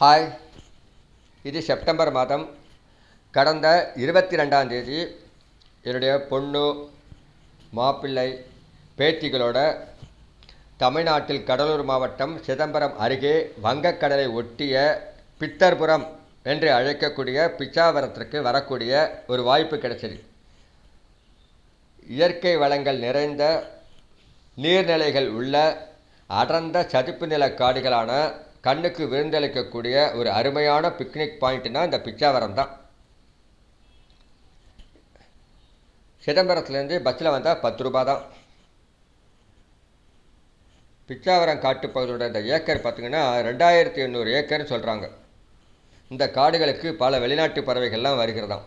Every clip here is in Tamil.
ஹாய் இது செப்டம்பர் மாதம். கடந்த இருபத்தி ரெண்டாம் தேதி என்னுடைய பொண்ணு மாப்பிள்ளை பேத்திகளோட தமிழ்நாட்டில் கடலூர் மாவட்டம் சிதம்பரம் அருகே வங்கக்கடலை ஒட்டிய பித்தர்புரம் என்று அழைக்கக்கூடிய பிச்சாவரத்திற்கு வரக்கூடிய ஒரு வாய்ப்பு கிடைச்சது. இயற்கை வளங்கள் நிறைந்த நீர்நிலைகள் உள்ள அடர்ந்த சதுப்பு நில காடுகளான கண்ணுக்கு விருந்தளிக்கக்கூடிய ஒரு அருமையான பிக்னிக் பாயிண்ட்னா இந்த பிச்சாவரம் தான் சிதம்பரத்துலேருந்து பஸ்ஸில் வந்தால் பத்து ரூபா தான் பிச்சாவரம் காட்டு பகுதியோட இந்த ஏக்கர் பார்த்திங்கன்னா ரெண்டாயிரத்தி எண்ணூறு ஏக்கர்னு சொல்கிறாங்க இந்த காடுகளுக்கு பல வெளிநாட்டு பறவைகள்லாம் வருகிறதாம்.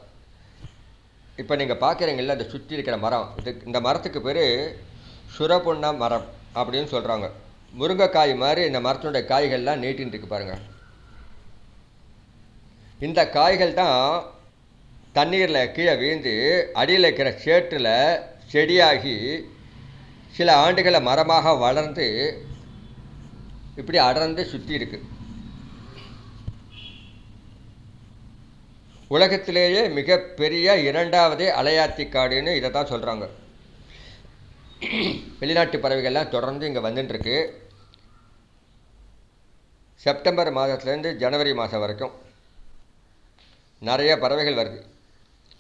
இப்போ நீங்கள் பார்க்குறீங்கள அந்த சுற்றி இருக்கிற மரம். இது இந்த மரத்துக்கு பேர் சுரபுண்ண மரம் அப்படின்னு சொல்கிறாங்க முருங்கைக்காய் மாதிரி இந்த மரத்தினுடைய காய்கள்லாம் நீட்டின்னு இருக்கு பாருங்கள் இந்த காய்கள் தான் தண்ணீரில் கீழே வீழ்ந்து அடியில் இருக்கிற சேற்றில் செடியாகி சில ஆண்டுகளை மரமாக வளர்ந்து இப்படி அடர்ந்து சுற்றி இருக்கு. உலகத்திலேயே மிகப்பெரிய இரண்டாவது அலையாத்தி காடுன்னு இதை தான் சொல்கிறாங்க வெளிநாட்டு பறவைகள்லாம் தொடர்ந்து இங்கே வந்துட்டுருக்கு செப்டம்பர் மாதத்துலேருந்து ஜனவரி மாதம் வரைக்கும் நிறைய பறவைகள் வருது.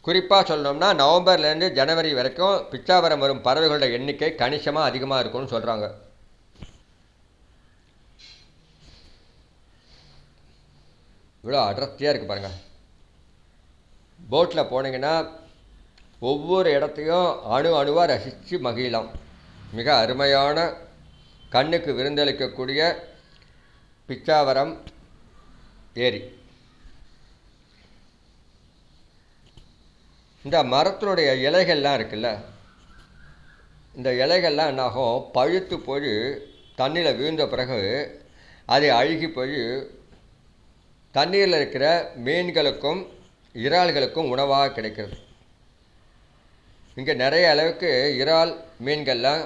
குறிப்பாக சொல்லணும்னா நவம்பர்லேருந்து ஜனவரி வரைக்கும் பிச்சாவரம் வரும் பறவைகளோட எண்ணிக்கை கணிசமாக அதிகமாக இருக்கும்னு சொல்கிறாங்க இவ்வளோ அடர்த்தியாக இருக்குது பாருங்கள் போட்டில் போனீங்கன்னா ஒவ்வொரு இடத்தையும் அணு அணுவாக ரசித்து மகிழலாம். மிக அருமையான கண்ணுக்கு விருந்தளிக்கக்கூடிய பிச்சாவரம் ஏரி. இந்த மரத்தினுடைய இலைகள்லாம் இருக்குல்ல இந்த இலைகள்லாம் என்னாகும் பழுத்து போய் தண்ணியில் வீழ்ந்த பிறகு அது அழுகி போய் தண்ணீரில் இருக்கிற மீன்களுக்கும் இறால்களுக்கும் உணவாக கிடைக்கிறது. இங்கே நிறைய அளவுக்கு இறால் மீன்கள்லாம்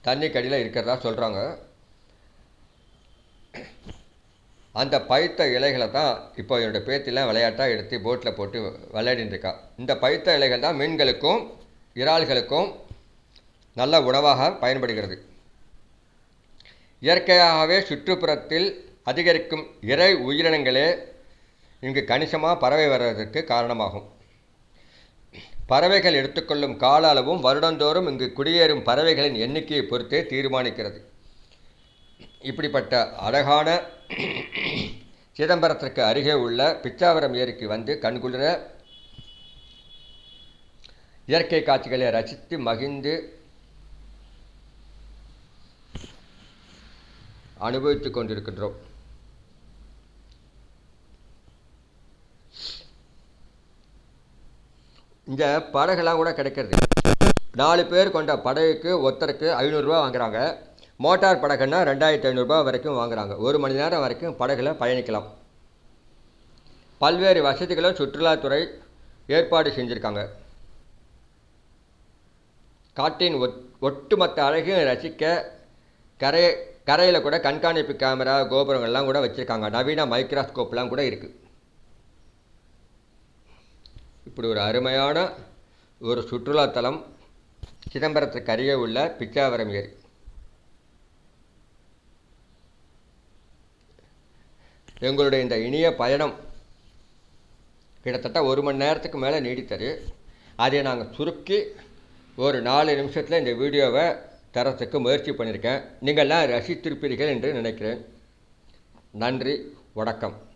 தண்ணி கடியில் இருக்கிறதா சொல்கிறாங்க அந்த பழுத்த இலைகளை தான் இப்போ என்னோடய பேத்திலாம் விளையாட்டாக எடுத்து போட்டில் போட்டு விளையாடின்னு இந்த பழுத்த இலைகள் தான் மீன்களுக்கும் இறால்களுக்கும் நல்ல உணவாக பயன்படுகிறது. இயற்கையாகவே சுற்றுப்புறத்தில் அதிகரிக்கும் இறை உயிரினங்களே இங்கு கணிசமாக பறவை வர்றதற்கு காரணமாகும். பறவைகள் எடுத்துக்கொள்ளும் கால அளவும் வருடந்தோறும் இங்கு குடியேறும் பறவைகளின் எண்ணிக்கையை பொறுத்தே தீர்மானிக்கிறது. இப்படிப்பட்ட அழகான சிதம்பரத்திற்கு அருகே உள்ள பிச்சாவரம் ஏரிக்கு வந்து கண்குளிர இயற்கை காட்சிகளை ரசித்து மகிழ்ந்து அனுபவித்துக் கொண்டிருக்கின்றோம். இந்த படகுலாம் கூட கிடைக்கிறது. நாலு பேர் கொண்ட படகுக்கு ஒருத்தருக்கு ஐநூறுரூவா வாங்குறாங்க. மோட்டார் படகுன்னா ரெண்டாயிரத்தி ஐநூறுரூபா வரைக்கும் வாங்குறாங்க. ஒரு மணி நேரம் வரைக்கும் படகுல பயணிக்கலாம். பல்வேறு வசதிகளும் சுற்றுலாத்துறை ஏற்பாடு செஞ்சுருக்காங்க. காட்டின் ஒட் ஒட்டுமொத்த அழகையும் ரசிக்க கரை கரையில் கூட கண்காணிப்பு கேமரா கோபுரங்கள்லாம் கூட வச்சுருக்காங்க. நவீன மைக்ரோஸ்கோப்லாம் கூட இருக்குது இப்படி ஒரு அருமையான ஒரு சுற்றுலாத்தலம் சிதம்பரத்துக்கு அருகே உள்ள பிச்சாவரம் ஏரி. எங்களுடைய இந்த இனிய பயணம் கிட்டத்தட்ட ஒரு மணி நேரத்துக்கு மேலே நீடித்தது. அதை நாங்கள் சுருக்கி ஒரு நாலு நிமிஷத்தில் இந்த வீடியோவை தரத்துக்கு முயற்சி பண்ணியிருக்கேன். நீங்கள்லாம் ரசித்திருப்பீர்கள் என்று நினைக்கிறேன். நன்றி வணக்கம்.